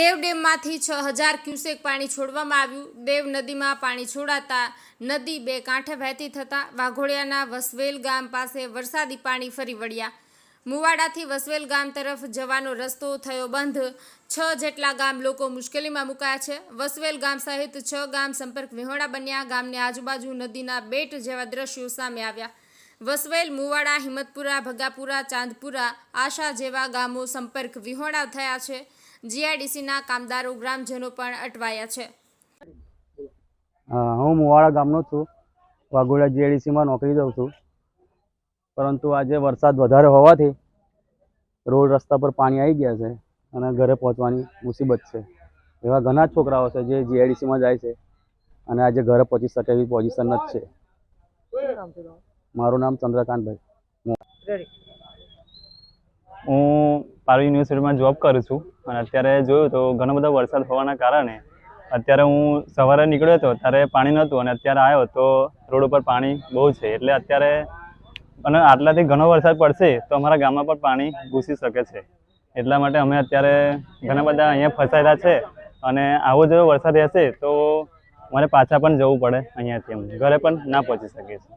દેવ ડેમમાંથી છ હજાર ક્યુસેક પાણી છોડવામાં આવ્યું. દેવ નદીમાં પાણી છોડાતા નદી બે કાંઠે વહેતી થતાં વાઘોડિયાના વસવેલ ગામ પાસે વરસાદી પાણી ફરી વળ્યા. મુવાડાથી વસવેલ ગામ તરફ જવાનો રસ્તો થયો બંધ. છ જેટલા ગામ લોકો મુશ્કેલીમાં મુકાયા છે. વસવેલ ગામ સહિત છ ગામ સંપર્ક વિહોણા બન્યા. ગામની આજુબાજુ નદીના બેટ જેવા દ્રશ્યો સામે આવ્યા. વસવેલ, મુવાડા, હિંમતપુરા, ભગાપુરા, ચાંદપુરા, આશા જેવા ગામો સંપર્ક વિહોણા થયા છે. જીઆઈડીસીના કામદારો ગ્રામજનો પણ અટવાયા છે. હા, હું મુવાડા ગામનો છું. વાઘોડા જીઆઈડીસીમાં નોકરી જાઉં છું. પરંતુ આજે વરસાદ વધારે હોવાથી રોડ રસ્તા પર પાણી આવી ગયા છે અને ઘરે પહોંચવાની મુસીબત છે. એવા ઘણા છોકરાઓ છે જે જીઆઈડીસીમાં જાય છે અને આજે ઘરે પહોંચી શકે એવી પોઝિશન જ છે. મારું નામ ચંદ્રકાંતભાઈ. હું પારવી યુનિવર્સિટીમાં જોબ કરું છું. અને અત્યારે જોયું તો ઘણો બધો વરસાદ હોવાના કારણે અત્યારે હું સવારે નીકળ્યો હતો, ત્યારે પાણી નહોતું અને અત્યારે આવ્યો તો રોડ ઉપર પાણી બહુ છે. એટલે અત્યારે અને આટલાથી ઘણો વરસાદ પડશે તો અમારા ગામમાં પણ પાણી ઘૂસી શકે છે. એટલા માટે અમે અત્યારે ઘણા બધા અહીંયા ફસાયેલા છે અને આવો જો વરસાદ રહેશે તો મારે પાછા પણ જવું પડે અહીંયાથી એમ. ઘરે પણ ના પહોંચી શકીએ છીએ.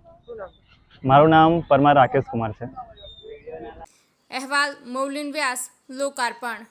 મારું નામ પરમાર રાકેશ કુમાર છે. અહેવાલ મૌલિન વ્યાસ લોકાર્પણ.